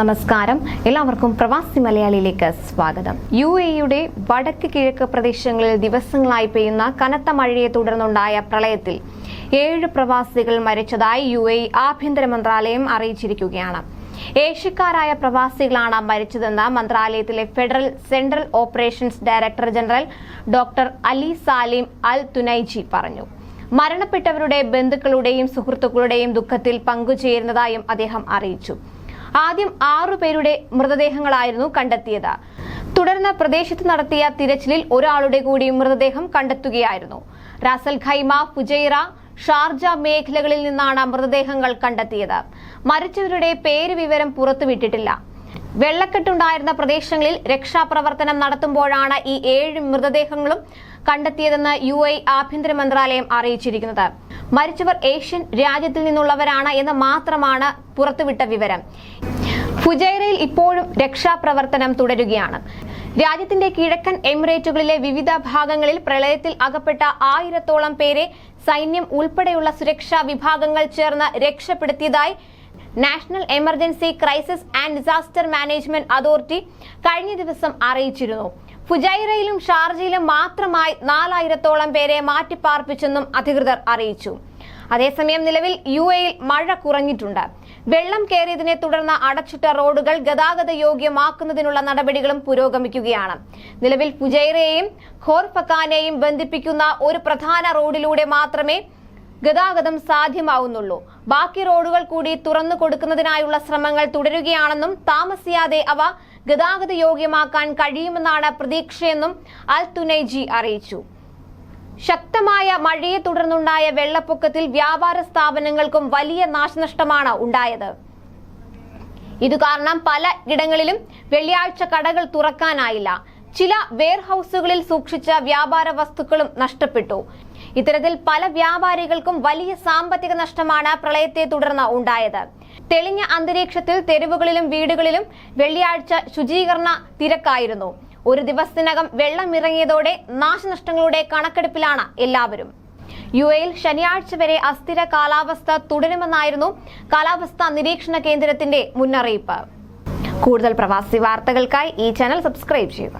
നമസ്കാരം. എല്ലാവർക്കും പ്രവാസി മലയാളിയിലേക്ക് സ്വാഗതം. യു എയുടെ വടക്ക് കിഴക്ക് പ്രദേശങ്ങളിൽ ദിവസങ്ങളായി പെയ്യുന്ന കനത്ത മഴയെ തുടർന്നുണ്ടായ പ്രളയത്തിൽ ഏഴ് പ്രവാസികൾ മരിച്ചതായി യു എ ആഭ്യന്തര മന്ത്രാലയം അറിയിച്ചിരിക്കുകയാണ്. ഏഷ്യക്കാരായ പ്രവാസികളാണ് മരിച്ചതെന്ന് മന്ത്രാലയത്തിലെ federal central operations director general doctor Ali Salim Al Tunaiji പറഞ്ഞു. മരണപ്പെട്ടവരുടെ ബന്ധുക്കളുടെയും സുഹൃത്തുക്കളുടെയും ദുഃഖത്തിൽ പങ്കുചേരുന്നതായും അദ്ദേഹം അറിയിച്ചു. ആദ്യം ആറുപേരുടെ മൃതദേഹങ്ങളായിരുന്നു കണ്ടെത്തിയത്. തുടർന്ന് പ്രദേശത്ത് നടത്തിയ തിരച്ചിലിൽ ഒരാളുടെ കൂടി മൃതദേഹം കണ്ടെത്തുകയായിരുന്നു. റാസൽ ഖൈമ ഫുജൈറ ഷാർജ മേഖലകളിൽ നിന്നാണ് മൃതദേഹങ്ങൾ കണ്ടെത്തിയത്. മരിച്ചവരുടെ പേര് വിവരം പുറത്തുവിട്ടിട്ടില്ല. വെള്ളക്കെട്ടുണ്ടായിരുന്ന പ്രദേശങ്ങളിൽ രക്ഷാപ്രവർത്തനം നടത്തുമ്പോഴാണ് ഈ ഏഴ് മൃതദേഹങ്ങളും കണ്ടെത്തിയതെന്ന് യു എ ആഭ്യന്തര മന്ത്രാലയം അറിയിച്ചിരിക്കുന്നത്. മരിച്ചവർ ഏഷ്യൻ രാജ്യത്തിൽ നിന്നുള്ളവരാണ് എന്ന് മാത്രമാണ് പുറത്തുവിട്ട വിവരം. ഫുജൈറയിൽ ഇപ്പോഴും രക്ഷാപ്രവർത്തനം തുടരുകയാണ്. രാജ്യത്തിന്റെ കിഴക്കൻ എമിറേറ്റുകളിലെ വിവിധ ഭാഗങ്ങളിൽ പ്രളയത്തിൽ അകപ്പെട്ട ആയിരത്തോളം പേരെ സൈന്യം ഉൾപ്പെടെയുള്ള സുരക്ഷാ വിഭാഗങ്ങൾ ചേർന്ന് രക്ഷപ്പെടുത്തിയതായി national emergency crisis and disaster management authority കഴിഞ്ഞ ദിവസം അറിയിച്ചിരുന്നു. ഫുജൈറയിലും ഷാർജയിലും മാത്രമായി നാലായിരത്തോളം പേരെ മാറ്റിപ്പാർപ്പിച്ചെന്നും അധികൃതർ അറിയിച്ചു. അതേസമയം നിലവിൽ യു എയിൽ മഴ കുറഞ്ഞിട്ടുണ്ട്. വെള്ളം കയറിയതിനെ തുടർന്ന് അടച്ചിട്ട റോഡുകൾ ഗതാഗത യോഗ്യമാക്കുന്നതിനുള്ള നടപടികളും പുരോഗമിക്കുകയാണ്. നിലവിൽ ഫുജൈറയെയും ഖോർഫക്കാനെയും ബന്ധിപ്പിക്കുന്ന ഒരു പ്രധാന റോഡിലൂടെ മാത്രമേ ഗതാഗതം സാധ്യമാവുന്നുള്ളൂ. ബാക്കി റോഡുകൾ കൂടി തുറന്നു കൊടുക്കുന്നതിനായുള്ള ശ്രമങ്ങൾ തുടരുകയാണെന്നും താമസിയാതെ അവ ഗതാഗത യോഗ്യമാക്കാൻ കഴിയുമെന്നാണ് പ്രതീക്ഷയെന്നും അൽ തുനൈജി അറിയിച്ചു. ശക്തമായ മഴയെ തുടർന്നുണ്ടായ വെള്ളപ്പൊക്കത്തിൽ വ്യാപാര സ്ഥാപനങ്ങൾക്കും വലിയ നാശനഷ്ടമാണ് ഉണ്ടായത്. ഇതു കാരണം പല ഇടങ്ങളിലും വെള്ളിയാഴ്ച കടകൾ തുറക്കാനായില്ല. ചില വെയർഹൌസുകളിൽ സൂക്ഷിച്ച വ്യാപാര വസ്തുക്കളും നഷ്ടപ്പെട്ടു. ഇത്തരത്തിൽ പല വ്യാപാരികൾക്കും വലിയ സാമ്പത്തിക നഷ്ടമാണ് പ്രളയത്തെ തുടർന്ന് ഉണ്ടായത്. തെളിഞ്ഞ അന്തരീക്ഷത്തിൽ തെരുവുകളിലും വീടുകളിലും വെള്ളിയാഴ്ച ശുചീകരണ തിരക്കായിരുന്നു. ഒരു ദിവസത്തിനകം വെള്ളം ഇറങ്ങിയതോടെ നാശനഷ്ടങ്ങളുടെ കണക്കെടുപ്പിലാണ് എല്ലാവരും. യു എയിൽ ശനിയാഴ്ച വരെ അസ്ഥിര കാലാവസ്ഥ തുടരുമെന്നായിരുന്നു കാലാവസ്ഥാ നിരീക്ഷണ കേന്ദ്രത്തിന്റെ മുന്നറിയിപ്പ്. കൂടുതൽ പ്രവാസി വാർത്തകൾക്കായി ഈ ചാനൽ സബ്സ്ക്രൈബ് ചെയ്യുക.